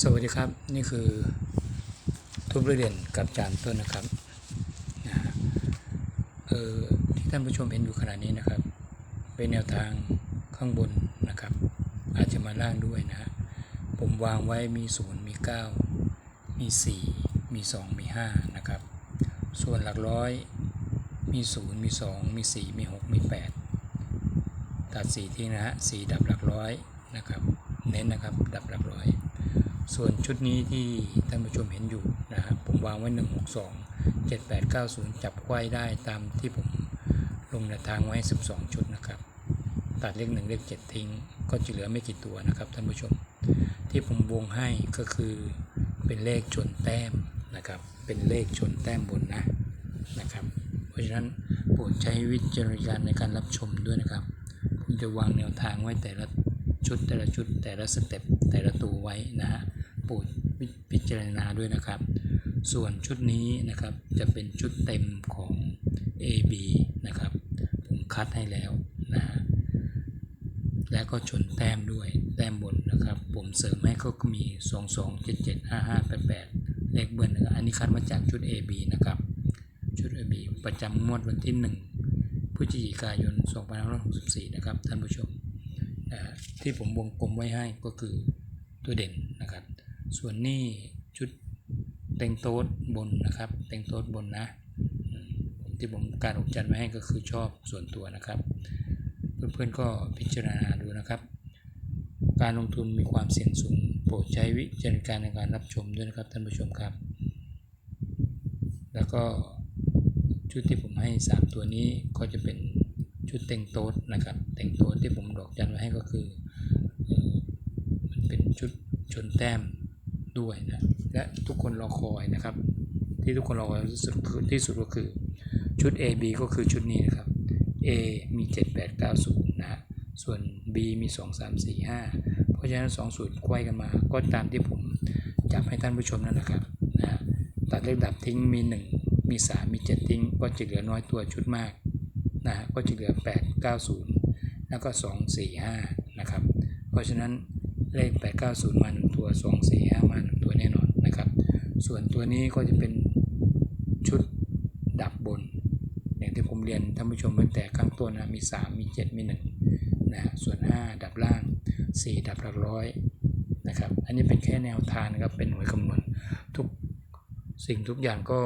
สวัสดีครับนี่คือทุบเรียนกับจานต้นนะครับนะเออที่ท่านผู้ชมเห็นอยู่ขณะนี้นะครับ เป็นแนวทางข้างบนนะครับ อาจจะมาล่างด้วยนะฮะผมวางไว้มี 0 มี 9 มี 4 มี 2 มี 5 นะครับ ส่วนหลักร้อยมี 0 มี 2 มี 4 มี 6 มี 8 ตัด 4 ทิ้งนะฮะ4ดับหลักร้อยนะครับ เน้นนะครับ ดับหลักร้อย ส่วนชุดนี้ที่ท่านผู้ชมเห็นอยู่นะครับผมวางไว้ 162 7890 จับไขว้ได้ตามที่ผมลงแนวทางไว้ 12 ชุดนะครับ ตัดเลข1เลข7 ทิ้ง ก็จะเหลือไม่กี่ตัวนะครับท่านผู้ชม ที่ผมวงให้ก็คือเป็นเลขชนแต้มนะครับ เป็นเลขชนแต้มบนนะนะครับ เพราะฉะนั้นโปรดใช้วิจารณญาณในการรับชมด้วยนะครับ ผมจะวางแนวทางไว้แต่ละ ชุดแต่ละชุดแต่ละสเต็ปแต่ละตัวไว้นะฮะโปรดพิจารณาด้วยนะครับ ส่วนชุดนี้นะครับจะเป็นชุดเต็มของ AB นะครับ ผมคัดให้แล้วนะฮะแล้วก็ชนแต้มด้วยแต้มบนนะครับ ผมเสริมให้ก็มี 2 2 7 7 5 5 8 8 เลขเบิ้ลนะครับอันนี้คัดมาจากชุด AB นะครับ ชุด AB ประจำงวดวันที่ 1พฤศจิกายน 2564 นะครับ ท่านผู้ชม ที่ผมวงกลมไว้ให้ก็คือตัวเด่นนะครับ ส่วนนี้ชุดเต็งโต๊ดบนนะครับ เต็งโต๊ดบนนะอืมที่ผมการออกจัดไว้ให้ก็คือชอบส่วนตัวนะครับ เพื่อนๆก็พิจารณาดูนะครับ การลงทุนมีความเสี่ยงสูง โปรดใช้วิจารณญาณในการรับชมด้วยนะครับท่านผู้ชมครับ แล้วก็ชุดที่ผมให้ 3 ตัวนี้ก็จะเป็น ชุดเต็งโต๊ดนะครับเต็งโต๊ดที่ผมดอกจันไว้ให้ก็คือมันเป็นชุดชนแต้มด้วยนะและทุกคนรอคอยนะครับ ที่ทุกคนรอคอยที่สุดที่สุดก็คือชุด A B ก็คือชุดนี้นะครับ A มี 7 8 9 0 นะฮะส่วน B มี 2 3 4 5 เพราะฉะนั้น2สูตรไขว้กันมา ก็ตามที่ผมจับให้ท่านผู้ชมนั่นแหละครับนะตัดเลขดับทิ้งมี 1 มี 3 มี 7 ทิ้ง ก็จะเหลือน้อยตัวชุดมาก นะก็จะเหลือ 8 9 0 แล้วก็ 2 4 5 นะครับ เพราะฉะนั้นเลข 8 9 0 มา1ตัว 2 4 5 มา1ตัวแน่นอนนะครับ ส่วนตัวนี้ก็จะเป็นชุดดับบน อย่างที่ผมเรียนท่านผู้ชมตั้งแต่ข้างต้นนะมี 3 มี 7 มี 1 นะฮะส่วน 5 ดับล่าง 4 ดับหลักร้อยนะครับ อันนี้เป็นแค่แนวทางนะครับ เป็นหน่วยคำนวณทุกสิ่งทุกอย่างก็